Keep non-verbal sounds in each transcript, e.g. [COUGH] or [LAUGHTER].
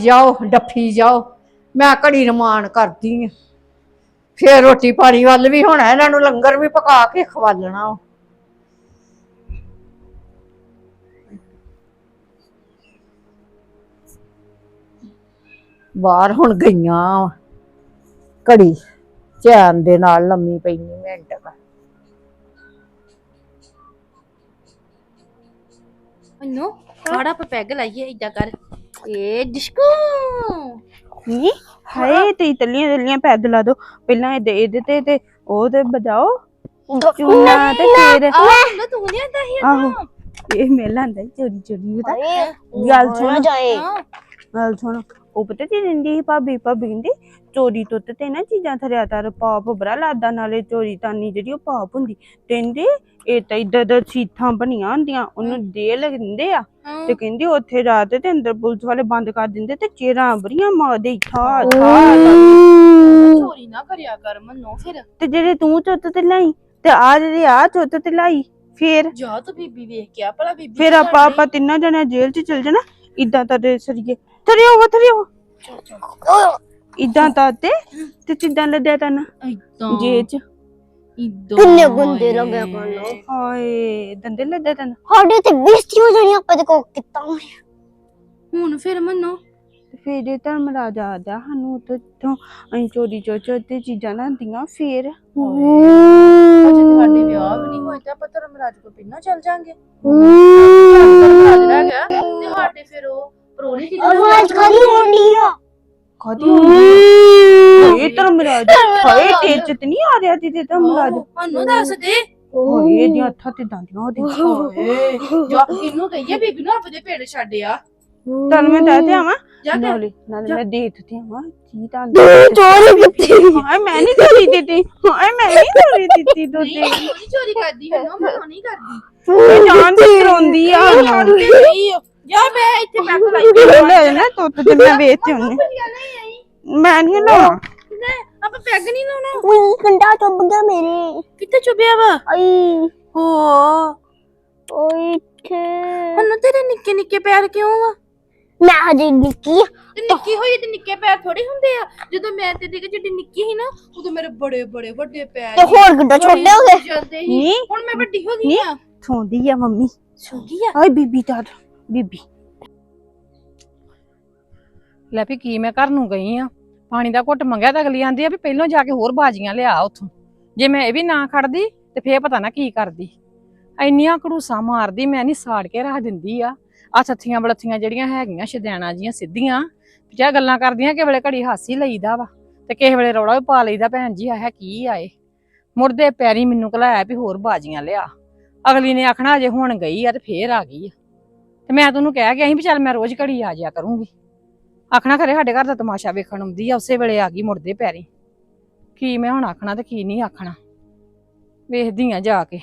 ਜਾਓ, ਡੱਫੀ ਜਾਓ ਮੈਂ ਘੜੀ ਰਮਾਨ ਕਰਦੀ ਆ ਫੇਰ ਰੋਟੀ ਪਾਣੀ ਵੱਲ ਵੀ ਹੋਣਾ, ਇਹਨਾਂ ਨੂੰ ਲੰਗਰ ਵੀ ਪਕਾ ਕੇ ਖਵਾਲਣਾ ਵਾ। ਬਾਹਰ ਹੁਣ ਗਈਆਂ ਵਾਂ। ਘੜੀ ਚੈਨ ਦੇ ਨਾਲ ਲੰਮੀ ਪੈਣੀ ਮਿੰਟ ਕੁ। ਮੈਨੂੰ ਥੋੜਾ ਪ ਪੈਗ ਲਾਈਏ ਇਦਾਂ ਕਰ ਏ ਡਿਸ਼ਕੂ ਨਹੀਂ ਹਾਏ ਤੇ ਤਲੀਆਂ ਤਲੀਆਂ ਪੈਦ ਲਾ ਦੋ। ਪਹਿਲਾਂ ਇਹਦੇ ਇਹਦੇ ਤੇ ਤੇ ਉਹ ਤੇ ਬਜਾਓ। ਚੂਨਾ ਤੇ ਫੇਰ ਆ ਮੈਨੂੰ ਤੂੰ ਨਹੀਂ ਆਂਦਾ ਸੀ ਆਹੋ। ਇਹ ਮੇਲਾ ਹੁੰਦਾ ਚੋਰੀ ਚੋਰੀ ਪਤਾ? ਗੱਲ ਸੁਣ। ਹਾਂ। ਗੱਲ ਸੁਣ। ਉਹ ਪਤਾ ਕੀ ਦਿੰਦੀ ਸੀ ਭਾਬੀ? ਭਾਬੀ ਕਹਿੰਦੀ ਚੋਰੀ ਤੁੱਤ ਤੇ ਨਾ ਚੀਜ਼ਾਂ ਥਰਿਆ ਤਰ ਪਾਪ ਬੜਾ ਲਾਦਾ ਨਾਲੇ ਚੋਰੀ ਤਾਨੀ ਜਿਹੜੀ ਉਹ ਪਾਪ ਹੁੰਦੀ। ਕਹਿੰਦੇ ਇਹ ਤਾਂ ਇਦਾਂ ਦਾ ਸੀਥਾਂ ਬਣੀਆਂ ਹੁੰਦੀਆਂ ਉਹਨੂੰ ਦੇ ਲਗਿੰਦੇ ਆ। ਤੇ ਕਹਿੰਦੀ ਉੱਥੇ ਰਾਤ ਤੇ ਅੰਦਰ ਪੁਲਿਸ ਵਾਲੇ ਬੰਦ ਕਰ ਦਿੰਦੇ ਤੇ ਚੇਰਾਂ ਬੜੀਆਂ ਮਾਰਦੇ ਥਾ ਥਾ ਚੋਰੀ ਨਾ ਕਰਿਆ ਕਰ ਮੰਨੋ ਫਿਰ। ਤੇ ਜਿਹੜੇ ਤੂੰ ਚੁੱਤ ਤੇ ਲਾਈ ਤੇ ਆ ਜਿਹੜੇ ਆ ਚੁੱਤ ਤੇ ਲਾਈ ਫੇਰ? ਜਾ ਤੂੰ ਬੀਬੀ ਵੇਖ ਕੇ ਆ ਭਲਾ ਬੀਬੀ ਫੇਰ ਆਪਾਂ ਆਪਾਂ ਤਿੰਨਾਂ ਜਣੇ ਜੇਲ੍ਹ 'ਚ ਚਲ ਜਾਣਾ। ਇਦਾਂ ਤਾਂ ਦੇ ਸਰੀਏ ਥਰਿਓ ਥਰਿਓ ਇਦਾਂ ਤਾਂ ਤੇ ਤੇ ਕਿਦਾਂ ਲੱਦਿਆ ਤਨ ਇਦਾਂ ਜੇ 'ਚ ਇਦਾਂ ਕਿੰਨੇ ਗੁੰਦੇ ਲੱਗਿਆ ਕਰਨਾ ਹਾਏ ਦੰਦੇ ਲੱਦਿਆ ਤਨ ਸਾਡੇ ਤੇ ਬੇਇੱਜ਼ਤੀ ਹੋ ਜਾਣੀ ਆਪਾਂ ਤੇ ਕੋ ਕੀਤਾ ਹੁਣ ਫਿਰ ਮੰਨੋ ਤੇ ਫੇਰ ਇਹ ਧਰਮ ਰਾਜਾ ਆਦਾ ਸਾਨੂੰ ਉੱਥੇ ਤੋਂ ਅਸੀਂ ਚੋਰੀ ਚੋਚੋ ਤੇ ਚੀਜ਼ਾਂ ਲਾਂਦੀਆਂ ਫੇਰ ਅਜੇ ਤੇ ਸਾਡੇ ਵਿਆਹ ਵੀ ਨਹੀਂ ਹੋਏ ਤੇ ਆਪਾਂ ਧਰਮਰਾਜ ਕੋ ਪਿੰਨਾ ਚੱਲ ਜਾਾਂਗੇ ਧਰਮਰਾਜ ਰਹਿ ਗਿਆ ਤੇ ਸਾਡੇ ਫਿਰ ਉਹ ਪਰੋਣੀ ਦੀ ਆਵਾਜ਼ ਖਾਲੀ ਹੋਣੀ ਆ। ਕਦੀ ਹਾਏ ਧਰਮ ਰਾਜਾ ਹਾਏ ਤੇਜ ਚ ਤੇ ਨਹੀਂ ਆ ਰਿਹਾ ਤੇ ਧਰਮ ਰਾਜਾ ਸਾਨੂੰ ਦੱਸ ਦੇ। ਹਾਏ ਇਹਦੀਆਂ ਹੱਥਾਂ ਤੇ ਦੰਦੀਆਂ ਉਹਦੇ ਓਏ ਜਾ ਇਹਨੂੰ ਕਹੀਏ ਬੀਬੀ ਨੂੰ ਆਪਣੇ ਪੇੜ ਛੱਡਿਆ ਤਨ ਮੈਂ ਦੱਸ ਤੇ ਆਵਾਂ? ਜਾ ਕੇ। ਨਾਲੇ ਨਾਲੇ ਮੈਂ ਦੇਖ ਤੇ ਆਵਾਂ ਕੀ ਤਾਂ ਚੋਰੀ ਕੀਤੀ ਹਾਏ ਮੈਂ ਨਹੀਂ ਚੋਰੀ ਦਿੱਤੀ ਹਾਏ ਮੈਂ ਨਹੀਂ ਚੋਰੀ ਦਿੱਤੀ ਦੋਤੇ ਉਹ ਨਹੀਂ ਚੋਰੀ ਕਰਦੀ ਹੈ ਨਾ ਮੈਂ ਨਹੀਂ ਕਰਦੀ। ਇਹ ਜਾਨ ਤੇ ਰੋਂਦੀ ਆ। ਨਹੀਂ ਜਾ ਮੈਂ ਇੱਥੇ ਪੈਕ ਲਾਈ ਲੈ ਨਾ ਤੁੱਤ ਤੇ ਮੈਂ ਵੇਚ ਆਈ। ਮੈਂ ਨਹੀਂ ਲਾਉਣਾ। ਆਪਾਂ ਪੈਗ ਨਹੀਂ ਲਾਉਣਾ। ਉਈ ਕੰਡਾ ਚੁੱਭ ਗਿਆ ਮੇਰੇ। ਕਿੱਥੇ ਚੁੱਭਿਆ ਵਾ? ਆਈ। ਹੋ। ਓਏ ਇੱਥੇ। ਹੁਣ ਤੇਰੇ ਨਿੱਕੇ ਨਿੱਕੇ ਪੈਰ ਕਿਉਂ ਆ? ਮੈਂ ਹਜੇ ਨਿੱਕੀ ਆ। ਤੇ ਨਿੱਕੀ ਹੋਈ ਤੇ ਨਿੱਕੇ ਪੈਰ ਥੋੜੀ ਹੁੰਦੇ ਆ। ਜਦੋਂ ਮੈਂ ਤੇ ਦੇਖ ਜਿੱਡੀ ਨਿੱਕੀ ਸੀ ਨਾ ਉਦੋਂ ਮੇਰੇ ਬੜੇ ਬੜੇ ਵੱਡੇ ਪੈਰ ਤੇ ਹੋਰ ਕਿੱਦਾਂ ਛੋਟੇ ਹੋ ਗਏ। ਹੁਣ ਮੈਂ ਵੱਡੀ ਹੋ ਗਈ ਆ। ਸੌਂਦੀ ਆ ਮੰਮੀ। ਸੁਗੀ ਆ? ਹਾਏ ਬੀਬੀ ਤਾਂ ਬੀਬੀ। ਲੈ ਵੀ ਕੀ ਮੈਂ ਘਰ ਨੂੰ ਗਈ ਆ। ਪਾਣੀ ਦਾ ਘੁੱਟ ਮੰਗਿਆ ਤਾਂ ਅਗਲੀ ਆਂਦੀ ਆ ਵੀ ਪਹਿਲਾਂ ਜਾ ਕੇ ਹੋਰ ਬਾਜੀਆਂ ਲਿਆ ਉੱਥੋਂ। ਜੇ ਮੈਂ ਇਹ ਵੀ ਨਾ ਖੜਦੀ ਤੇ ਫੇਰ ਪਤਾ ਨਾ ਕੀ ਕਰਦੀ। ਇੰਨੀਆਂ ਘੜੂਸਾਂ ਮਾਰਦੀ ਮੈਂ ਨਹੀਂ ਸਾੜ ਕੇ ਰੱਖ ਦਿੰਦੀ ਆ। ਆ ਸੱਥੀਆਂ ਬਲੱਥੀਆਂ ਜਿਹੜੀਆਂ ਹੈਗੀਆਂ, ਸ਼ਦੈਣਾ ਜੀਆਂ ਸਿੱਧੀਆਂ। ਜਾਂ ਗੱਲਾਂ ਕਰਦੀਆਂ ਕਿ ਵੇਲੇ ਘੜੀ ਹਾਸੀ ਲਈਦਾ ਵਾ ਤੇ ਕਿਸੇ ਵੇਲੇ ਰੌਲਾ ਵੀ ਪਾ ਲਈਦਾ, ਭੈਣ ਜੀ, ਆਹ ਕੀ ਆਏ ਮੁਰਦੇ ਪੈਰੀ ਮੈਨੂੰ ਕਲਾਇਆ ਵੀ ਹੋਰ ਬਾਜੀਆਂ ਲਿਆ। ਅਗਲੀ ਨੇ ਆਖਣਾ ਅਜੇ ਹੁਣ ਗਈ ਆ ਤੇ ਫੇਰ ਆ ਗਈ ਆ। ਤੇ ਮੈਂ ਤੈਨੂੰ ਕਹਿ ਗਿਆ ਸੀ ਵੀ ਚੱਲ ਮੈਂ ਰੋਜ਼ ਘੜੀ ਆ ਜਾਇਆ ਕਰੂੰਗੀ। ਆਖਣਾ ਖਰੇ ਸਾਡੇ ਘਰ ਦਾ ਤਮਾਸ਼ਾ ਵੇਖਣ ਆਉਂਦੀ ਆ ਉਸੇ ਵੇਲੇ ਆ ਗਈ ਮੁੜਦੇ ਪੈਰੀ। ਕੀ ਮੈਂ ਹੁਣ ਆਖਣਾ ਤੇ ਕੀ ਨਹੀਂ ਆਖਣਾ। ਵੇਖਦੀ ਆ ਜਾ ਕੇ।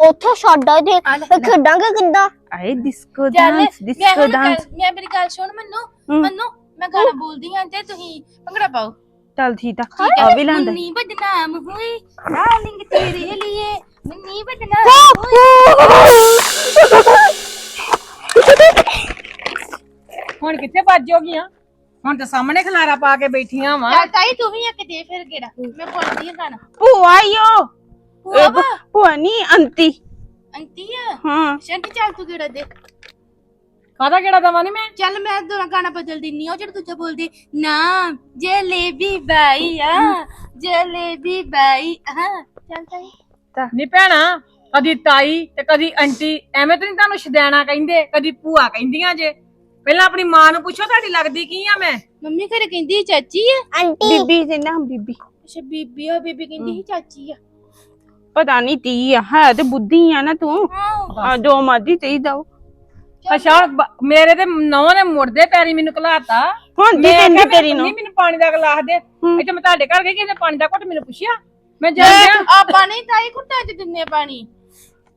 ਉੱਥੇ ਛੱਡਾ ਦੇ ਖੇਡਾਂਗੇ ਕਿੱਦਾਂ? ਆਏ ਡਿਸਕੋ ਡਾਂਸ ਡਿਸਕੋ ਡਾਂਸ ਗੱਲ- ਮੈਂ ਮੇਰੀ ਗੱਲ ਸੁਣ ਮੰਨੋ। ਮੰਨੋ ਮੈਂ ਗਾਣਾ ਬੋਲਦੀ ਹਾਂ ਤੇ ਤੁਸੀਂ ਭੰਗੜਾ ਪਾਓ। ਚੱਲ ਠੀਕ ਆ ਆ ਵੀ ਲਾਂਦਾ ਮੁੰਨੀ ਬਦਨਾਮ ਹੋਈ ਡਾਰਲਿੰਗ ਤੇਰੇ ਲਈ ਮੁੰਨੀ ਬਦਨਾਮ ਹੁਣ ਭੱਜ ਗਈਆਂ। ਹੁਣ ਤਾਂ ਸਾਹਮਣੇ ਖਲਾਰਾ ਪਾ ਕੇ ਬੈਠੀਆਂ ਵਾਂ। ਚੱਲ ਤਾਈ ਤੂੰ ਵੀ ਇੱਕ ਦੇ ਫਿਰ ਗੇੜਾ। ਮੈਂ ਬੋਲਦੀ ਹਾਂ ਗਾਣਾ ਭੂਆ ਭੂਆ ਵਾ? ਭੂਆ ਨਹੀਂ ਅੰਤੀ। ਅੰਤੀ ਆ? ਹਾਂ। ਸ਼ੰਟੀ ਚੱਲ ਤੂੰ ਗੇੜਾ ਦੇ। ਕਾਹਦਾ ਕਿਹੜਾ ਦਵਾਂ ਨੀ ਮੈਂ? ਚੱਲ ਮੈਂ ਦੋਨਾਂ ਗਾਣਾ ਬਦਲ ਦਿੰਨੀ ਆ ਜਿਹੜਾ ਦੂਜਾ ਬੋਲਦੀ ਨਾ ਜਲੇਬੀ ਬਾਈ ਆ ਜਲੇਬੀ ਬਾਈ ਹਾਂ ਚੱਲ ਤਾਈ। ਨੀ ਭੈਣਾ ਕਦੀ ਤਾਈ ਤੇ ਕਦੀ ਆਂਟੀ ਐਵੇਂ ਤਾਂ ਨਹੀਂ ਤੁਹਾਨੂੰ ਸ਼ਦੈਣਾ ਕਹਿੰਦੇ ਕਦੀ ਭੂਆ ਕਹਿੰਦੀਆਂ ਜੇ। ਪਹਿਲਾਂ ਆਪਣੀ ਮਾਂ ਨੂੰ ਪੁੱਛੋ ਤੁਹਾਡੀ ਲੱਗਦੀ ਕੀ ਆ ਮੈਂ? ਮੰਮੀ ਘਰੇ ਕਹਿੰਦੀ ਸੀ ਚਾਚੀ ਆ? ਆਂਟੀ। ਬੀਬੀ ਸੀ ਨਾ ਬੀਬੀ। ਅੱਛਾ ਬੀਬੀ ਆ ਬੀਬੀ ਕਹਿੰਦੀ ਸੀ ਚਾਚੀ ਆ। ਪਤਾ ਨਹੀਂ ਤੀ ਆ ਹੈ ਤੇ ਬੁੱਧੀ ਆ ਨਾ ਤੂੰ। ਆ ਜੋ ਮਰਜ਼ੀ ਤੇ ਦਓ ਅੱਛਾ ਬ- ਮੇਰੇ ਤੇ ਨੌ ਨੇ ਮੁੜਦੇ ਪੈਰੀ ਮੈਨੂੰ ਘਲਾਤਾ। ਹੁਣ ਦੀ ਮੈਂ ਕਿਹਾ ਤੇਰੀ ਮੈਂ ਨੂੰ। ਮੈਨੂੰ ਪਾਣੀ ਦਾ ਗਲਾਸ ਦੇ। ਹੂੰ। ਇੱਥੇ ਮੈਂ ਤੁਹਾਡੇ ਘਰ ਗਈ ਕਿਸੇ ਨੇ ਪਾਣੀ ਦਾ ਘੁੱਟ ਮੈਨੂੰ ਪੁੱਛਿਆ? ਮੈਂ ਜਾ ਗਿਆ ਆਪਾਂ ਨਹੀਂ ਤਾਈ ਘੁੱਟਾਂ ਚ ਦਿੰਨੇ ਪਾਣੀ।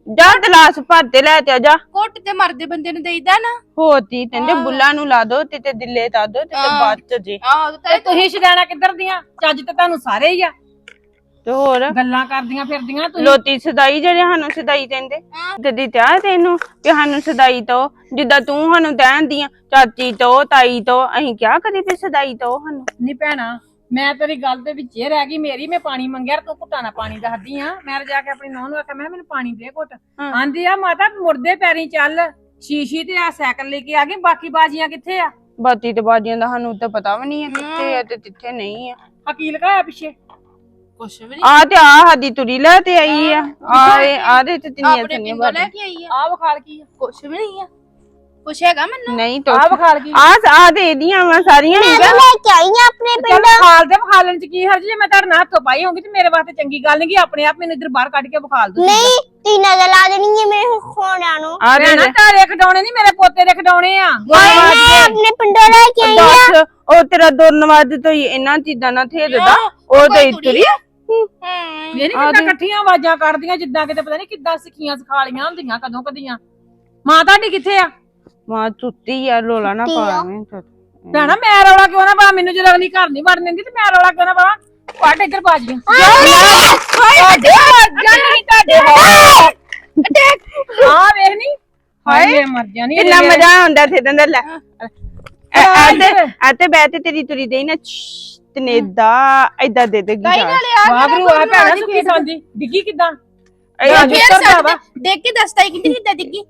ਜਾ ਗਲਾਸ ਭਰ ਤੇ ਲੈ ਤੇ ਆ ਜਾ। ਘੁੱਟ ਤੇ ਮਰਦੇ ਬੰਦੇ ਨੂੰ ਦੇਈਦਾ ਨਾ। ਹੋਤੀ ਕਹਿੰਦੇ ਬੁੱਲਾ ਨੂੰ ਲਾ ਦੋ ਤੇ ਤੇ ਦਿੱਲੇ ਤਾ ਦੋ ਤੇ ਤੇ ਹਾਂ। ਬਾਅਦ ਚ ਜੇ। ਆਹ ਤੇ ਤੁਸੀਂ ਸ਼ਦੈਣਾ ਕਿੱਧਰ ਦੀਆਂ? ਚੱਜ ਤੇ ਤੁਹਾਨੂੰ ਸਾਰੇ ਹੀ ਆ। ਤੇ ਹੋਰ? ਗੱਲਾਂ ਕਰਦੀਆਂ ਫਿਰਦੀਆਂ ਤੁਸੀਂ। ਲੋਤੀ ਸਦਾਈ ਜਿਹੜੇ ਸਾਨੂੰ ਸਦਾਈ ਕਹਿੰਦੇ ਜਦੀ ਤਿਆ ਤੈਨੂੰ ਕਿ ਸਾਨੂੰ ਸਦਾਈ ਤੋਂ ਜਿੱਦਾਂ ਤੂੰ ਸਾਨੂੰ ਕਹਿੰਦੀ ਆ ਚਾਚੀ ਤੋਂ ਤਾਈ ਤੋਂ ਅਸੀਂ ਕਿਆ ਕਰੀ ਵੀ ਸਦਾਈ ਤੋਂ ਸਾਨੂੰ? ਨਹੀਂ ਭੈਣਾ ਮੈਂ ਤੇਰੀ ਗੱਲ ਦੇ ਵਿੱਚ ਹੀ ਰਹਿ ਗਈ ਮੇਰੀ ਮੈਂ ਪਾਣੀ ਮੰਗਿਆ ਤੂੰ ਘੁੱਟਾ ਨਾ ਪਾਣੀ ਦੱਸਦੀ ਆ। ਮੈਂ ਜਾ ਕੇ ਆਪਣੀ ਨੌਂ ਨੂੰ ਆਖਿਆ ਮੈਂ ਕਿਹਾ ਮੈਨੂੰ ਪਾਣੀ ਦੇ ਘੁੱਟ। ਹਾਂ। ਆਂਦੀ ਆ ਮਾਤਾ ਮੁਰਦੇ ਪੈਰੀ ਚੱਲ। ਸ਼ੀਸ਼ੀ ਤੇ ਆ ਸਾਈਕਲ ਲੈ ਕੇ ਆ ਗਈ। ਬਾਕੀ ਬਾਜੀਆਂ ਕਿੱਥੇ ਆ? ਬਾਤੀ ਤੇ ਬਾਜੀਆਂ ਦਾ ਸਾਨੂੰ ਤਾਂ ਪਤਾ ਵੀ ਨਹੀਂ ਹੈ ਕਿੱਥੇ ਆ ਤੇ ਕਿੱਥੇ ਨਹੀਂ ਆ। ਵਕੀਲ ਕਾ ਪਿੱਛੇ? ਕੁਛ ਵੀ ਨਹੀਂ। ਆ ਤੇ ਆ ਸਾਡੀ ਤੁਰੀ ਲੈ ਤੇ ਆਈ ਆ। ਆ ਇਹ- ਆ ਦੇ ਤੇ ਤਿੰਨੀਆਂ ਆਪਣੇ ਤਿੰਨੀਆਂ ਪਿੰਡੋਂ ਲੈ ਬਾਜੀਆਂ। ਕੇ ਆਈ ਆ। ਆ ਵਿਖਾਲ ਕੀ ਆ? ਕੁਛ ਵੀ ਨਹੀਂ ਆ। ਕੁਛ ਹੈਗਾ ਮੈਨੂੰ? ਨਹੀਂ ਤੋ ਆ ਵਿਖਾਲ ਕੀ ਆ ਆ ਦੇ ਇਹਦੀਆਂ ਵਾ ਸਾਰੀਆਂ ਮੈਂ ਲੈ ਕੇ ਆਈ ਆ ਆਪਣੇ ਚੱਲ ਪਿੰਡ। ਵਿਖਾਲ ਦੇ ਵਿਖਾਲਣ ਚ ਕੀ ਹਰਜ ਜੇ ਮੈਂ ਤੁਹਾਡੇ ਨਾਲ ਹੱਥੋਂ ਪਾਈ ਹੋਊਗੀ ਤੇ ਮੇਰੇ ਵਾਸਤੇ ਚੰਗੀ ਗੱਲ ਨਹੀਂ ਆਪਣੇ ਆਪ ਮੈਨੂੰ ਇੱਧਰ ਬਾਹਰ ਕੱਢ ਕੇ ਵਿਖਾਲ ਦੋ ਨਹੀਂ ਤੀ ਨਜ਼ਰ ਲਾ ਦੇਣੀ ਹੈ ਮੇਰੇ ਖੋਣਿਆਂ ਨੂੰ। ਆ ਦੇ ਨਾ ਤਾਰੇ ਖਡਾਉਣੇ ਨਹੀਂ ਮੇਰੇ ਪੋਤੇ ਦੇ ਖਡਾਉਣੇ ਆ। ਮੈਂ ਆਪਣੇ ਪਿੰਡੋਂ ਲੈ ਕੇ ਆਈ ਆ। ਦੱਸ ਉਹ ਤੇਰਾ ਦੁਰਨਵਾਦ ਤੋਂ ਹੀ ਇਹਨਾਂ ਚੀਜ਼ਾਂ ਨਾਲ ਥੇੜਦਾ। ਉਹ ਤੇ ਤੁਰੀ ਹਾਂ। ਇਹ ਨਹੀਂ ਕਿੱਦਾਂ ਇਕੱਠੀਆਂ ਆਵਾਜ਼ਾਂ ਕੱਢਦੀਆਂ ਜਿੱਦਾਂ ਕਿਤੇ ਪਤਾ ਨਹੀਂ ਕਿੱਦਾਂ ਸਿੱਖੀਆਂ ਸਿਖਾਲੀਆਂ ਹੁੰਦੀਆਂ ਕਦੋਂ ਕਦੀਆਂ। ਮਾਂ ਤੁਹਾਡੀ ਕਿੱਥੇ ਆ? ਮਾਂ ਸੁੱਤੀ ਆ ਰੋਲਾ ਨਾ ਸੁੱਤੀ ਆ। ਪਾਵੇਂ ਭੈਣਾ ਮੈਂ ਰੌਲਾ ਕਿਉਂ ਨਾ ਪਾ ਮੈਨੂੰ ਜਦੋਂ ਅਗਲੀ ਘਰ ਨਹੀਂ ਵੜਨ ਦਿੰਦੀ ਤੇ ਮੈਂ ਰੌਲਾ ਕਿਉਂ ਨਾ ਪਾਵਾਂ? ਕੱਢ ਇੱਧਰ ਬਾਜੀਆਂ ਤੁਹਾਡੇ ਨਹੀਂ ਤੁਹਾਡੇ ਵੇਖ ਨਹੀਂ ਹਾਏ ਮਰ ਜਾਣੀ ਕਿੰਨਾ ਮਜ਼ਾ ਆਉਂਦਾ ਥੇ ਦੰਦਾ ਲੈ। ਆਤੇ ਆਤੇ ਬੈਠੇ ਤੇਰੀ ਤੁਰੀ ਦੇਈ ਨਾ ਤਨੇਦਾ ਐਦਾਂ ਦੇ ਦੇਗੀ ਕਾਈ ਜਾ ਨਾਲੇ ਆ ਵਾਗਰੂ ਆ ਭੈਣਾ ਸੁੱਕੀ ਸੰਦੀ ਡਿੱਗੀ ਕਿੱਦਾਂ? ਇਹ ਫੇਰ ਕਰਦਾ ਵਾ। ਸੱਟ ਦੇਖ ਕੇ ਦੱਸਦਾ ਹੀ ਕਿੰਨੀ ਕਿੱਦਾਂ ਡਿੱਗੀ।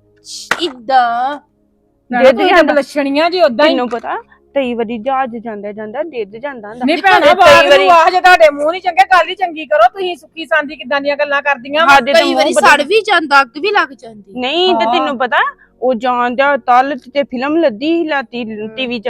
ਇਦਾਂ ਦੇ ਦੇ ਬਲਸ਼ਣੀਆਂ ਜੀ ਉਦਾਂ ਹੀ। ਤੈਨੂੰ ਪਤਾ ਕਈ ਵਾਰੀ ਜਹਾਜ਼ ਜਾਂਦਾ ਜਾਂਦਾ ਡਿੱਗ ਜਾਂਦਾ ਹੁੰਦਾ। ਨਹੀਂ ਭੈਣਾ ਵਾਗਰੂ ਆ ਜੇ ਤੁਹਾਡੇ ਮੂੰਹ ਨਹੀਂ ਚੰਗੇ ਗੱਲ ਹੀ ਚੰਗੀ ਕਰੋ। ਤੁਸੀਂ ਸੁੱਕੀ ਸੰਦੀ ਕਿੱਦਾਂ ਦੀਆਂ ਗੱਲਾਂ ਕਰਦੀਆਂ ਵਾਂ। ਸਾਡੇ ਤਾਂ ਕਈ ਵਾਰੀ ਮੂੰਹ ਬੜੇ- ਸੜ ਵੀ ਜਾਂਦਾ ਅੱਗ ਵੀ ਲੱਗ ਜਾਂਦੀ। ਨਹੀਂ ਤੇ ਤੈਨੂੰ ਪਤਾ ਉਹ ਜਾਂਦਾ ਤਲ ਤੇ ਫਿਲਮ ਲੱਦੀ ਸੀ ਲਾਤੀ ਟੀਵੀ 'ਚ।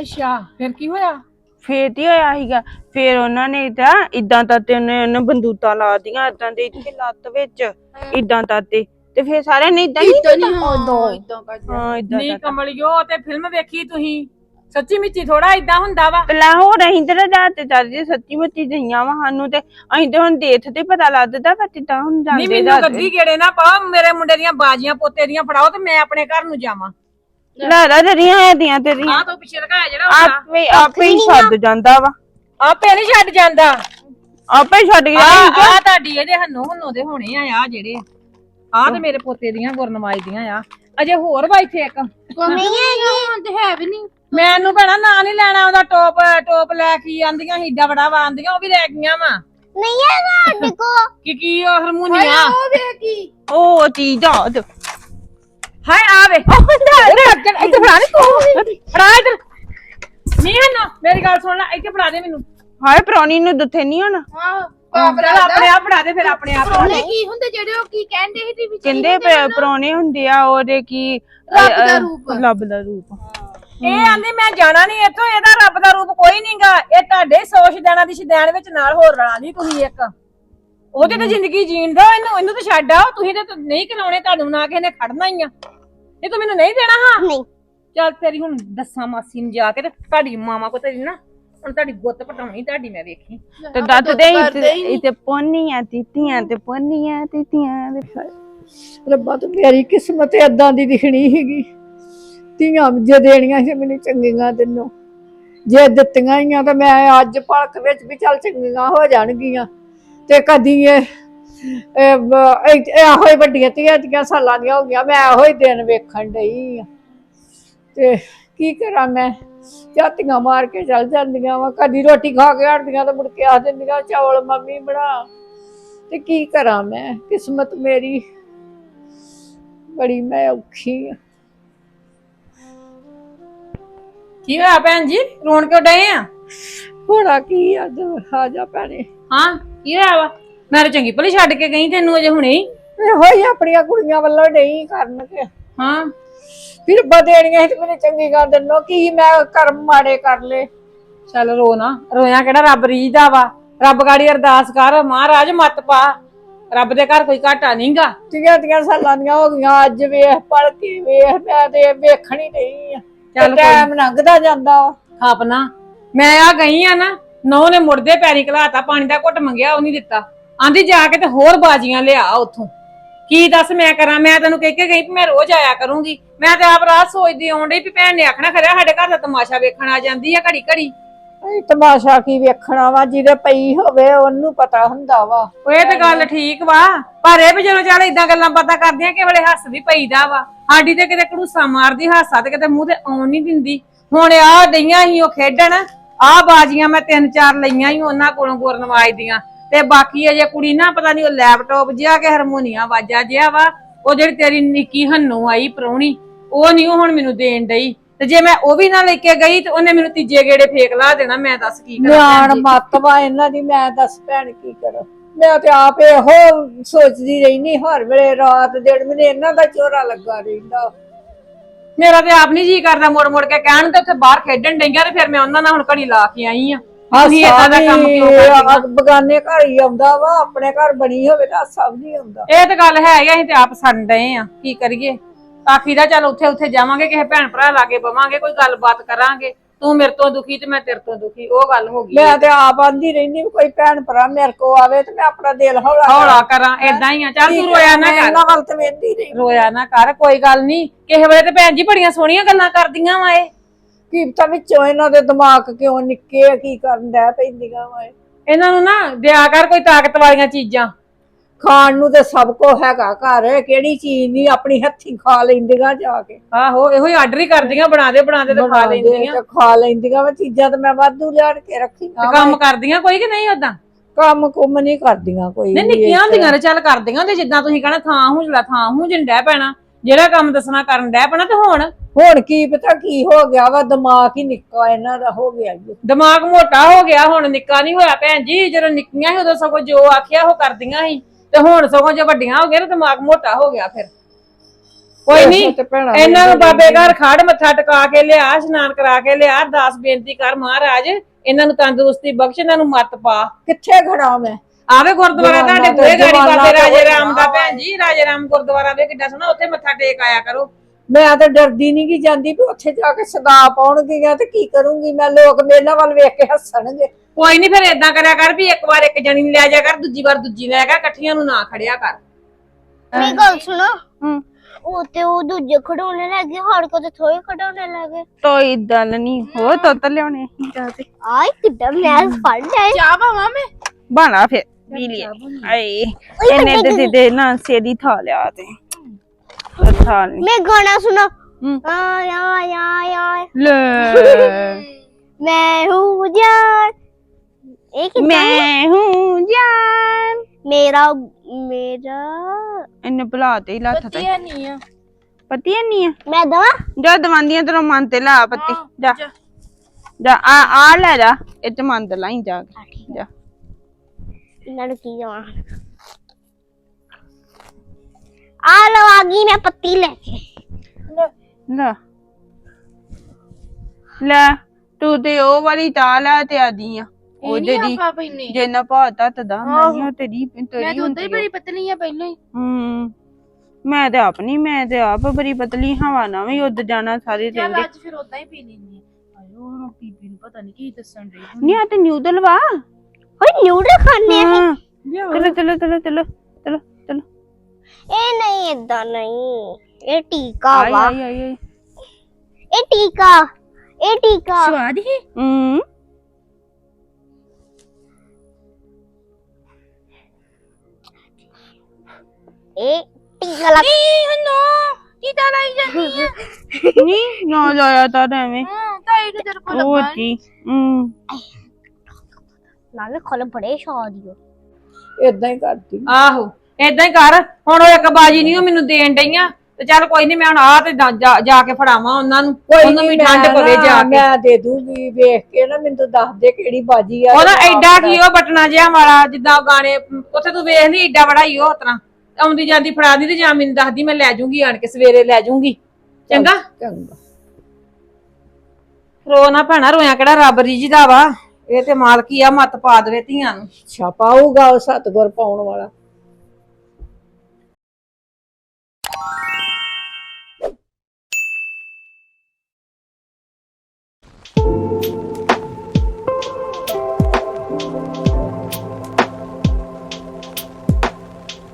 ਅੱਛਾ ਫਿਰ ਕੀ ਹੋਇਆ? ਫੇਰ ਤੇ ਹੋਇਆ ਸੀਗਾ। ਫੇਰ ਉਹਨਾਂ ਨੇ ਤਾਂ ਇਦਾਂ ਤਾਂ ਤੇ ਉਹਨੇ ਉਹਨੇ ਬੰਦੂਕਾਂ ਲਾ ਦੀਆਂ ਇਦਾਂ ਦੇ ਇੱਥੇ ਲੱਤ ਵਿੱਚ। ਇਦਾਂ ਤਾਂ ਤੇ ਤੇ ਫੇਰ ਸਾਰਿਆਂ ਨੇ ਇਦਾਂ ਇਦਾਂ ਨਹੀਂ ਹਾਂ ਇਦਾਂ ਕਰਦੇ ਹਾਂ ਇਦਾਂ ਨਹੀਂ ਕਮਲਿਓ ਤੇ ਫਿਲਮ ਵੇਖੀ ਤੁਸੀਂ। ਸੱਚੀ ਮਿੱਚੀ ਥੋੜਾ ਇਦਾਂ ਹੁੰਦਾ ਵਾ। ਪਹਿਲਾਂ ਹੋਰ ਅਸੀਂ ਤੇ ਰਾਤ ਤੇ ਚੱਲ ਜੇ ਸੱਚੀ ਮੁੱਚੀ ਜਈਆਂ ਵਾ ਸਾਨੂੰ ਤੇ। ਅਸੀਂ ਤੇ ਹੁਣ ਦੇਖ ਤੇ ਪਤਾ ਲੱਗਦਾ ਵਾ ਕਿਦਾਂ ਹੁਣ ਨਹੀਂ ਜਾਂਦੇ ਮੈਨੂੰ ਗੱਦੀ ਗੇੜੇ ਨਾ ਪਾਓ ਮੇਰੇ ਮੁੰਡੇ ਦੀਆਂ ਬਾਜੀਆਂ ਪੋਤੇ ਦੀਆਂ ਫੜਾਓ ਤੇ ਮੈਂ ਆਪਣੇ ਘਰ ਨੂੰ ਜਾਵਾਂ। ਲਾਰਾ ਜਰੀਆਂ ਆਦੀਆਂ ਤੇਰੀਆਂ। ਆਹ ਤੋਂ ਪਿੱਛੇ ਲਗਾਇਆ ਜਿਹੜਾ ਹੁੰਦਾ ਆਪੇ ਆਪੇ ਹੀ ਛੱਡ ਜਾਂਦਾ ਵਾ। ਆਪੇ ਨਹੀਂ ਛੱਡ ਜਾਂਦਾ। ਆਪੇ ਹੀ ਛੱਡ ਗਿਆ ਆ। ਤੁਹਾਡੀ ਇਹਦੇ ਹੰਨੋ ਹੰਨੋ ਦੇ ਹੋਣੇ ਆ ਆ ਜਿਹੜੇ। ਆ ਤੇ ਮੇਰੇ ਪੋਤੇ ਦੀਆਂ ਗੁਰਨਮਾਈ ਦੀਆਂ ਆ। ਅਜੇ ਹੋਰ ਵਾ ਇੱਥੇ ਇੱਕ। ਨਹੀਂ ਹੁਣ ਤੇ ਹੈ ਵੀ ਨਹੀਂ। ਮੈਨੂੰ ਭੈਣਾ ਨਾਂ ਨਹੀਂ ਲੈਣਾ ਉਹਦਾ ਟੋਪ ਟੋਪ ਲੈ ਕੇ ਆਂਦੀਆਂ ਹੀਡਾ ਬੜਾ ਵਾ ਆਂਦੀਆਂ ਉਹ ਵੀ ਲੈ ਗਈਆਂ ਵਾ। ਨਹੀਂ ਹੈਗਾ ਦੇਖੋ ਕੀ ਕੀ ਉਹ ਹਰਮੋਨੀਆ? ਉਹ ਵੇ ਕੀ। ਉਹ ਚੀਜ਼ ਆ ਹਾਏ ਆਵੇ ਇੱਧਰ ਇੱਧਰ ਫੜਾ ਦੇ ਤੂੰ। ਫੜਾ ਇੱਧਰ। ਨਹੀਂ ਹੰਨੋ ਮੇਰੀ ਗੱਲ ਸੁਣ ਲੈ ਇੱਥੇ ਫੜਾ ਦੇ ਮੈਨੂੰ। ਹਾਏ ਪ੍ਰਾਣੀ ਨੂੰ ਦੁੱਥੇ ਨਹੀਂ ਹੋਣਾ। ਆਹ। ਚੱਲ ਆਪਣੇ ਆਪ ਫੜਾ ਦੇ ਫਿਰ ਆਪਣੇ ਆਪ ਪਰੋਣੇ ਕੀ ਹੁੰਦੇ ਜਿਹੜੇ ਉਹ ਕੀ ਕਹਿੰਦੇ ਸੀ ਟੀਵੀ ਚ? ਕਹਿੰਦੇ ਪ੍ਰਾਣੇ ਹੁੰਦੇ ਆ ਉਹਦੇ ਕੀ ਰੱਬ ਦਾ ਰੂਪ। ਰੱਬ ਦਾ ਰੂਪ। ਇਹ ਆਂਦੀ ਮੈਂ ਜਾਣਾ ਨਹੀਂ ਇੱਥੋਂ ਇਹਦਾ ਰੱਬ ਦਾ ਰੂਪ ਕੋਈ ਨਹੀਂਗਾ ਇਹ ਤੁਹਾਡੇ ਸੋਚ ਦੇਣਾ ਦੀ ਸ਼ਦੈਣ ਵਿੱਚ ਨਾਲ ਹੋਰ ਰਲਾ ਲਈ ਤੁਸੀਂ ਇੱਕ। ਉਹਦੇ ਤੇ ਜ਼ਿੰਦਗੀ ਜੀਣ ਦੋ ਇਹਨੂੰ ਇਹਨੂੰ ਤਾਂ ਛੱਡ ਆਓ। ਤੁਸੀਂ ਤੇ ਨਹੀਂ ਕਰਾਉਣੇ ਤੁਹਾਨੂੰ ਨਾ ਕਿਸੇ ਨੇ ਖੜਨਾ ਹੀ ਆ। ਇਹ ਤੂੰ ਮੈਨੂੰ ਨਹੀਂ ਦੇਣਾ ਹਾਂ? ਨਹੀਂ। ਚੱਲ ਤੇਰੀ ਹੁਣ ਦੱਸਾਂ ਮਾਸੀ ਨੂੰ ਜਾ ਕੇ ਤੇ ਤੁਹਾਡੀ ਮਾਮਾ ਕੋ ਤੇਰੀ ਨਾ ਹੁਣ ਤੁਹਾਡੀ ਗੁੱਤ ਪਟਾਉਣੀ ਤੁਹਾਡੀ ਮੈਂ ਵੇਖੀ। ਤੇ ਦੱਤ ਦੇ ਇੱਥੇ ਪੋਨੀਆਂ ਤੀਤੀਆਂ ਤੇ ਪੋਨੀਆਂ ਤੀਤੀਆਂ ਦੇ ਰੱਬਾ ਤੂੰ ਮੇਰੀ ਕਿਸਮਤ ਏਦਾਂ ਦੀ ਦਿਖਣੀ ਹੈਗੀ ਧੀਆਂ ਜੇ ਦੇਣੀਆਂ ਸੀ ਮੈਨੂੰ ਚੰਗੀਆਂ ਤੈਨੂੰ। ਜੇ ਦਿੱਤੀਆਂ ਹੀ ਆ ਤਾਂ ਮੈਂ ਅੱਜ ਭਲਕ ਵਿੱਚ ਵੀ ਚੱਲ ਚੰਗੀਆਂ ਹੋ ਜਾਣਗੀਆਂ। ਤੇ ਕਦੀ ਇਹ ਇਹ ਇਹ- ਹੀ ਵੱਡੀਆਂ ਧੀਆਂ ਦੀਆਂ ਸਾਲਾਂ ਦੀਆਂ ਹੋ ਗਈਆਂ ਮੈਂ ਇਹੋ ਹੀ ਦਿਨ ਵੇਖਣ ਡਈ ਆ। ਤੇ ਕੀ ਕਰਾਂ ਮੈਂ? ਝਾਤੀਆਂ ਮਾਰ ਕੇ ਚੱਲ ਜਾਂਦੀਆਂ ਵਾ। ਕਦੀ ਰੋਟੀ ਖਾ ਕੇ ਹਟਦੀਆਂ ਤਾਂ ਮੁੜ ਕੇ ਆ ਦਿੰਦੀਆਂ ਚੌਲ ਮੰਮੀ ਬਣਾ। ਤੇ ਕੀ ਕਰਾਂ ਮੈਂ? ਕਿਸਮਤ ਮੇਰੀ ਬੜੀ ਮੈਂ ਔਖੀ ਆ। ਕੀ ਹੋਇਆ ਭੈਣ ਜੀ? ਰੋਣ ਕਿਉਂ ਡਏ ਆ? ਹੋਣਾ ਕੀ ਆ? ਆ ਜਾ ਭੈਣੇ। ਹਾਂ ਕੀ ਹੋਇਆ ਵਾ? ਮੈਂ ਤਾਂ ਚੰਗੀ ਭਲੀ ਛੱਡ ਕੇ ਗਈ ਤੈਨੂੰ ਅਜੇ ਹੁਣੇ ਹੀ। ਇਹੋ ਹੀ ਆਪਣੀਆਂ ਕੁੜੀਆਂ ਵੱਲੋਂ ਨਹੀਂ ਕਰਨ ਕੇ। ਹਾਂ। ਫਿਰ ਬਦੇਣੀਆਂ ਸੀ ਤੇ ਮੈਨੂੰ ਚੰਗੀ ਗੱਲ ਦਿਨੋ ਕੀ ਮੈਂ ਕਰਮ ਮਾੜੇ ਕਰ ਲੇ ਚੱਲ ਰੋ ਨਾ ਰੋਇਆ ਕਿਹੜਾ ਰੱਬ ਰੀਝਦਾ ਵਾ? ਰੱਬ ਗਾੜੀ ਅਰਦਾਸ ਕਰ ਮਹਾਰਾਜ ਮਤ ਪਾ। ਰੱਬ ਦੇ ਘਰ ਕੋਈ ਘਾਟਾ ਨਹੀਂਗਾ। ਤੀਆਂ ਤੀਆਂ ਸਾਲਾਂ ਦੀਆਂ ਹੋ ਗਈਆਂ ਅੱਜ ਵੇਖ ਪੜ ਕੇ ਵੇਖ ਮੈਂ ਤੇ ਵੇਖਣੀ ਨਹੀਂ ਆ। ਚੱਲ ਕੋਈ ਟਾਈਮ ਲੰਘਦਾ ਜਾਂਦਾ। ਵਾ। ਖਾਪਨਾ ਮੈਂ ਆ ਗਈ ਆ ਨਾ ਨੌ ਨੇ ਮੁੜਦੇ ਪੈਰੀ ਘਲਾਤਾ ਪਾਣੀ ਦਾ ਘੁੱਟ ਮੰਗਿਆ ਉਹ ਨਹੀਂ ਦਿੱਤਾ। ਆਂਦੀ ਜਾ ਕੇ ਤੇ ਹੋਰ ਬਾਜੀਆਂ ਲਿਆ ਉੱਥੋਂ। ਕੀ ਦੱਸ ਮੈਂ ਕਰਾਂ? ਮੈਂ ਤੈਨੂੰ ਕਹਿ ਕੇ ਗਈ ਵੀ ਮੈਂ ਰੋਜ਼ ਆਇਆ ਕਰੂੰਗੀ। ਮੈਂ ਤੇ ਆਪ ਰਾਤ ਸੋਚਦੀ ਆਉਣ ਡਈ ਵੀ ਭੈਣ ਨੇ ਆਖਣਾ ਖਰਿਆ ਸਾਡੇ ਘਰ ਦਾ ਤਮਾਸ਼ਾ ਵੇਖਣ ਆ ਜਾਂਦੀ ਆ ਘੜੀ ਘੜੀ। ਇਹ ਤਮਾਸ਼ਾ ਕੀ ਵੇਖਣਾ ਵਾ? ਜਿਹਦੇ ਪਈ ਹੋਵੇ ਉਹਨੂੰ ਪਤਾ ਹੁੰਦਾ ਵਾ। ਉਹ ਇਹ ਤੇ ਗੱਲ ਠੀਕ ਵਾ। ਪਰ ਇਹ ਵੀ ਜਦੋਂ ਚੱਲ ਇਦਾਂ ਗੱਲਾਂ ਬਾਤਾਂ ਕਰਦੀਆਂ ਕਿ ਵੇਲੇ ਹੱਸਦੀ ਪਈਦਾ ਵਾ। ਸਾਡੀ ਤੇ ਕਿਤੇ ਘੜੂਸਾ ਮਾਰਦੀ ਹਾਸਾ ਤੇ ਕਿਤੇ ਮੂੰਹ ਤੇ ਆਉਣ ਨਹੀਂ ਦਿੰਦੀ। ਹੁਣ ਆ ਡਈਆਂ ਸੀ ਉਹ ਖੇਡਣ। ਆ ਬਾਜੀਆਂ ਮੈਂ ਤਿੰਨ ਚਾਰ ਲਈਆਂ ਹੀ ਉਹਨਾਂ ਕੋਲੋਂ ਗੁਰਨਵਾਜ ਦੀਆਂ। ਤੇ ਬਾਕੀ ਅਜੇ ਕੁੜੀ ਨਾ ਪਤਾ ਨਹੀਂ ਉਹ ਲੈਪਟਾਪ ਜਿਹਾ ਕਿ ਹਾਰਮੋਨੀਆ ਵਾਜਾ ਜਿਹਾ ਵਾ ਉਹ ਜਿਹੜੀ ਤੇਰੀ ਨਿੱਕੀ ਹੰਨੂ ਆਈ ਪ੍ਰਾਹੁਣੀ ਉਹ ਨਹੀਂ ਉਹ ਹੁਣ ਮੈਨੂੰ ਦੇਣ ਡਈ। ਤੇ ਜੇ ਮੈਂ ਉਹ ਵੀ ਨਾ ਲੈ ਕੇ ਗਈ ਤੇ ਉਹਨੇ ਮੈਨੂੰ ਤੀਜੇ ਗੇੜੇ ਫੇਕ ਲਾ ਦੇਣਾ ਮੈਂ ਦੱਸ ਕੀ ਕਰਾਂ ਭੈਣ ਨਿਆਣ ਜੀ। ਮੱਤ ਵਾ ਇਹਨਾਂ ਦੀ ਮੈਂ ਦੱਸ ਭੈਣ ਕੀ ਕਰਾਂ। ਮੈਂ ਤੇ ਆਪ ਇਹੋ ਸੋਚਦੀ ਰਹਿਨੀ ਹਰ ਵੇਲੇ ਰਾਤ ਦਿਨ ਮੈਨੂੰ ਇਹਨਾਂ ਦਾ ਚੋਰਾ ਲੱਗਾ ਰਹਿੰਦਾ। ਮੇਰਾ ਤੇ ਆਪ ਨਹੀਂ ਜੀ ਕਰਦਾ ਮੁੜ ਮੁੜ ਕੇ ਕਹਿਣ ਤੇ ਉੱਥੇ ਬਾਹਰ ਖੇਡਣ ਡਈਆਂ ਤੇ ਫਿਰ ਮੈਂ ਉਹਨਾਂ ਨਾਲ ਹੁਣ ਘੜੀ ਲਾ ਕੇ ਆਈ ਆ। ਤੁਸੀਂ ਏਦਾਂ ਦਾ ਕੰਮ ਕਿਉਂ ਕਰਦੀਆਂ? ਆ ਬਗਾਨੇ ਘਰ ਹੀ ਆਉਂਦਾ ਵਾ ਆਪਣੇ ਘਰ ਬਣੀ ਹੋਵੇ ਤਾਂ ਸਭ ਨਹੀਂ ਆਉਂਦਾ। ਇਹ ਤੇ ਗੱਲ ਹੈ ਹੀ ਆ, ਅਸੀਂ ਤੇ ਆਪ ਸੜ ਡਏ ਆ ਕੀ ਕਰੀਏ? ਆਖੀ ਦਾ ਚੱਲ ਉੱਥੇ ਉੱਥੇ ਜਾਵਾਂਗੇ ਕਿਸੇ ਭੈਣ ਭਰਾ ਲਾਗੇ ਬਵਾਂਗੇ ਕੋਈ ਗੱਲਬਾਤ ਕਰਾਂਗੇ। ਤੂੰ ਮੇਰੇ ਤੋਂ ਦੁਖੀ ਤੇ ਮੈਂ ਤੇਰੇ ਤੋਂ ਦੁਖੀ ਉਹ ਗੱਲ ਹੋ ਗਈ। ਮੈਂ ਤੇ ਆਪ ਆਂਦੀ ਰਹਿਨੀ ਵੀ ਕੋਈ ਭੈਣ ਭਰਾ ਮੇਰੇ ਕੋ ਆਵੇ ਤੇ ਮੈਂ ਆਪਣਾ ਦਿਲ ਹੌਲਾ ਹੌਲਾ ਕਰਾਂ ਏਦਾਂ ਹੀ ਆ ਚੱਲ ਤੂੰ ਰੋਇਆ ਨਾ ਕਰ। ਇਹਨਾਂ ਵੱਲ ਤੇ ਵੇਂਦੀ ਰਹੀ। ਰੋਇਆ ਨਾ ਕਰ ਕੋਈ ਗੱਲ ਨਹੀਂ ਕਿਸੇ ਵੇਲੇ ਤੇ ਭੈਣ ਜੀ ਬੜੀਆਂ ਸੋਹਣੀਆਂ ਗੱਲਾਂ ਕਰਦੀਆਂ ਵਾ ਇਹ। ਕੀ ਪਤਾ ਵਿੱਚੋਂ ਇਹਨਾਂ ਦੇ ਦਿਮਾਗ ਕਿਉਂ ਨਿੱਕੇ ਆ ਕੀ ਕਰਨ ਡੈ ਪੈਂਦੀਆਂ ਵਾ ਇਹ। ਇਹਨਾਂ ਨੂੰ ਨਾ ਦਿਆ ਕਰ ਕੋਈ ਤਾਕਤ ਵਾਲੀਆਂ ਚੀਜ਼ਾਂ। ਖਾਣ ਨੂੰ ਤੇ ਸਭ ਕੋ ਹੈਗਾ ਘਰ ਕਿਹੜੀ ਚੀਜ਼ ਨਹੀਂ ਆਪਣੀ ਹੱਥੀਂ ਖਾ ਲੈਂਦੀਆਂ ਜਾ ਕੇ। ਆਹੋ ਇਹੋ ਹੀ ਆਰਡਰ ਹੀ ਕਰਦੀਆਂ ਬਣਾ ਦੇ ਬਣਾ ਦੇ ਤੇ ਖਾ ਬਣਾ ਦੇ ਲੈਂਦੀਆਂ। ਤੇ ਖਾ ਲੈਂਦੀਆਂ ਵਾ ਚੀਜ਼ਾਂ ਤੇ ਮੈਂ ਵਾਧੂ ਲਿਆਣ ਕੇ ਰੱਖੀਆਂ ਤੇ। ਕੰਮ ਕਰਦੀਆਂ ਕੋਈ ਕਿ ਨਹੀਂ ਓਦਾਂ? ਕੰਮ ਕੁੰਮ ਨਹੀਂ ਕਰਦੀਆਂ ਕੋਈ ਨਹੀਂ ਵੀ ਨਿੱਕੀਆਂ ਇਸ ਹੁੰਦੀਆਂ ਨੇ ਚੱਲ ਕਰਦੀਆਂ ਹੁੰਦੀਆਂ ਜਿੱਦਾਂ ਤੁਸੀਂ ਕਹਣਾ ਥਾਂ ਹੁੰਜਲਾ ਥਾਂ ਹੁੰਜਣ ਡੈ ਪੈਣਾ ਜਿਹੜਾ ਕੰਮ ਦੱਸਣਾ ਕਰਨ ਡੈ ਪੈਣਾ ਤੇ ਹੁਣ ਹੁਣ ਕੀ ਪਤਾ ਕੀ ਹੋ ਗਿਆ ਵਾ ਦਿਮਾਗ ਹੀ ਨਿੱਕਾ ਇਹਨਾਂ ਦਾ ਹੋ ਗਿਆ ਜੀ। ਦਿਮਾਗ ਮੋਟਾ ਹੋ ਗਿਆ ਹੁਣ ਨਿੱਕਾ ਨਹੀਂ ਹੋਇਆ ਭੈਣ ਜੀ ਜਦੋਂ ਨਿੱਕੀਆਂ ਸੀ ਉਦੋਂ ਸਗੋਂ ਜੋ ਆਖਿਆ ਉਹ ਕਰਦੀਆਂ ਸੀ ਤੇ ਹੁਣ ਸਗੋਂ ਜੇ ਵੱਡੀਆਂ ਹੋ ਗਈਆਂ ਤੇ ਦਿਮਾਗ ਮੋਟਾ ਹੋ ਗਿਆ ਫਿਰ। ਕੋਈ ਨਹੀਂ ਤੇ ਭੈਣਾਂ ਇਹਨਾਂ ਨੂੰ ਬਾਬੇ ਘਰ ਖੜ ਮੱਥਾ ਟਿਕਾ ਕੇ ਲਿਆ ਇਸ਼ਨਾਨ ਕਰਾ ਕੇ ਲਿਆ ਅਰਦਾਸ ਬੇਨਤੀ ਕਰ ਮਹਾਰਾਜ ਇਹਨਾਂ ਨੂੰ ਤੰਦਰੁਸਤੀ ਬਖਸ਼ ਇਹਨਾਂ ਨੂੰ ਮੱਤ ਪਾ। ਕਿੱਥੇ ਖੜਾ ਮੈਂ? ਆਵੇ ਗੁਰਦੁਆਰਾ ਤੁਹਾਡੇ ਬੂਹੇ ਗਾੜੀ ਬਾਬੇ ਰਾਜੇ ਰਾਮ ਦਾ। ਭੈਣ ਜੀ ਰਾਜੇ ਰਾਮ ਗੁਰਦੁਆਰਾ ਵੇ ਕਿੱਡਾ ਸੋਹਣਾ ਉੱਥੇ ਮੱਥਾ ਟੇਕ ਆਇਆ ਕਰੋ। ਮੈਂ ਤਾਂ ਡਰਦੀ ਨਹੀਂ ਕਿ ਜਾਂਦੀ ਵੀ ਉੱਥੇ ਜਾ ਕੇ ਸਦਾ ਪਾਉਣਗੀਆਂ ਤੇ ਕੀ ਕਰੂੰਗੀ ਮੈਂ ਲੋਕ ਮੇਨਾਂ ਵੱਲ ਵੇਖ ਕੇ ਹੱਸਣਗੇ। ਕੋਈ ਨਹੀਂ ਫਿਰ ਏਦਾਂ ਕਰਿਆ ਕਰ ਵੀ ਇੱਕ ਵਾਰ ਇੱਕ ਜਣੀ ਨੂੰ ਲੈ ਜਾ ਕਰ ਦੂਜੀ ਵਾਰ ਦੂਜੀ ਲੈ ਜਾ ਇਕੱਠੀਆਂ ਨੂੰ ਨਾ ਖੜਿਆ ਕਰ। ਮੇਰੀ ਗੱਲ ਸੁਣੋ। ਹੂੰ। ਉਹ ਤੇ ਉਹ ਦੂਜੇ ਖੜਾਉਣੇ ਲੱਗੇ ਹੜ ਕੋ ਤੇ ਥੋੜੇ ਖੜਾਉਣੇ ਲੱਗੇ ਤੋਈ ਦਲ ਨਹੀਂ ਹੋ। ਤਤ ਲਿਆਉਣੇ ਅਸੀਂ ਜਾ ਤੇ ਆਈ ਕਿੱਦਾਂ ਮੈਂ ਫੜ ਲੈ ਚਾਹ ਭਾਵਾਂ ਮੈਂ? ਬਣਾ ਫਿਰ ਪੀ ਲਿਆ। ਆਏ ਇਹਨੇ ਤੇ ਸਿੱਧੇ ਨਾ ਸੇਦੀ ਥਾ ਲਿਆ ਤੇ। ਅੱਛਾ ਨਹੀਂ ਮੈਂ ਗਾਣਾ ਸੁਣਾ ਹਮ। ਆ ਯਾ ਯਾ ਲੈ। [LAUGHS] ਮੈਂ ਹੂੰ ਜਾਨ। ਇਹ ਮੈਂ ਹੂੰ ਜਾਨ। ਮੇਰਾ ਮੇਰਾ। ਇਹਨੇ ਭੁਲਾ ਤੇ। ਹੀ ਲੱਥ ਤੇ ਪਤੀ ਨਹੀਂ ਆ। ਮੈਂ ਦਵਾ? ਜਾ ਦਵਾਂਦੀਆਂ ਤੇਰਾ ਮਨ ਤੇ ਲਾ ਪਤੀ। ਜਾ। ਜਾ। ਆ ਆ ਲੈ ਜਾ। ਇਹ ਤੇ ਮਨ ਤੇ ਲਾਈ ਜਾ ਜਾ। ਇਹਨਾਂ ਨੂੰ ਕੀ ਦਵਾ? ਆ ਲਓ ਆ ਗਈ ਮੈਂ ਪੱਤੀ ਲੈ ਕੇ ਲੈ ਲੈ ਤੂੰ ਤੇ ਉਹ ਵਾਲੀ ਤਾਂ ਲੈ ਤੇ ਆਦੀ ਆ ਉਹ ਜਿਹੜੀ ਪਾਪਾ ਇਹਨੇ ਜੇ ਨਾ ਪਾਤਾ ਤਦਾ ਨਹੀਂ ਉਹ ਤੇਰੀ ਤੇਰੀ ਮੈਂ ਤਾਂ ਉਦਾਂ ਹੀ ਬੜੀ ਮੈਂ ਤੇ ਆਪ ਮੈਂ ਤੇ ਆਪ ਬੜੀ ਪਤਲੀ ਹਵਾ ਨਾ ਵੀ ਉੱਡ ਜਾਣਾ ਸਾਰੇ ਦਿਨ ਦੇ ਅੱਜ ਫਿਰ ਉਦਾਂ ਹੀ ਪੀ ਲੈਣੀ ਆਇਓ ਹੁਣ ਬੀਬੀ ਪਤਾ ਨਹੀਂ ਕੀ ਦੱਸਣ ਰਹੀ ਨਹੀਂ ਆ ਤੇ ਨਿਊਡਲ ਵਾ ਓਏ ਨਿਊਡਲ ਖਾਣੇ ਆ ਚਲੋ ਚਲੋ ਚਲੋ ਚਲੋ ਚਲੋ ਚਲੋ ਇਹ ਨਹੀਂ ਇਦਾਂ ਨਹੀਂ। ਇਹ ਟੀਕਾ ਆਈ ਵਾ। ਆਈ ਆਈ ਆਈ। ਇਹ ਟੀਕਾ ਇਹ ਟੀਕਾ। ਸਵਾਦ ਹੀ। ਹੂੰ। ਇਹ ਟੀਕਾ ਲੱਗ ਨਹੀਂ ਹਨੋ ਕੀ ਤਾਂ ਲਾਈ ਜਾਂਦੀ ਆ? ਨਹੀਂ ਨਾ ਲਾਇਆ ਤਾਂ ਐਵੇਂ। ਹਾਂ ਤਾਈ ਨੂੰ ਤੇਰੇ ਕੋਲ ਉਹ ਲੱਗਾ ਜੀ ਹੂੰ। ਨਾਲ ਖੋਲ ਬੜੇ ਸ਼ਾਦੀ ਹੋ ਇਦਾਂ ਹੀ ਕਰਦੀ। ਆਹੋ। ਏਦਾਂ ਹੀ ਕਰ ਹੁਣ ਉਹ ਇੱਕ ਬਾਜੀ ਨਹੀਂ ਉਹ ਮੈਨੂੰ ਦੇਣ ਡਈਆਂ। ਤੇ ਚੱਲ ਕੋਈ ਨਹੀਂ ਮੈਂ ਹੁਣ ਆ ਤੇ ਜਾ- ਜਾ- ਜਾ ਕੇ ਫੜਾਵਾਂ ਉਹਨਾਂ ਨੂੰ। ਉਹਨੂੰ ਵੀ ਨੀ, ਠੰਡ ਮੈਂ ਪਵੇ ਨਾ- ਜਾ ਕੇ। ਮੈਂ ਦੇ ਦੂੰਗੀ ਵੇਖ ਕੇ ਨਾ ਮੈਨੂੰ ਦੱਸ ਦੇ ਕਿਹੜੀ ਬਾਜੀ ਆ ਉਹ ਨਾ ਤੇ ਮੈਂ ਐਡਾ ਕੀ ਉਹ ਬਟਨਾ ਜਿਹਾ ਵਾਲਾ ਜਿੱਦਾਂ ਉਹ ਗਾਣੇ ਉੱਥੇ ਤੂੰ ਵੇਖ ਲਈ ਐਡਾ ਬੜਾ ਹੀ ਉਹ ਤਰ੍ਹਾਂ ਆਉਂਦੀ ਜਾਂਦੀ ਫੜਾ ਦੀ ਤੇ ਜਾਂ ਮੈਨੂੰ ਦੱਸਦੀ ਮੈਂ ਲੈ ਜਾਊਂਗੀ ਆਣ ਕੇ ਸਵੇਰੇ ਲੈ ਜਾਊਂਗੀ ਚੰਗਾ? ਚੰਗਾ। ਰੋ ਨਾ ਭੈਣਾ ਰੋਇਆ ਕਿਹੜਾ ਰੱਬ ਰੀਝਦਾ ਵਾ। ਇਹ ਤੇ ਮਾਲਕੀ ਆ ਮੱਤ ਪਾ ਦੇਵੇ ਧੀਆਂ ਨੂੰ। ਛਪਾਊਗਾ ਉਹ ਸਤਗੁਰ ਪਾਉਣ ਵਾਲਾ।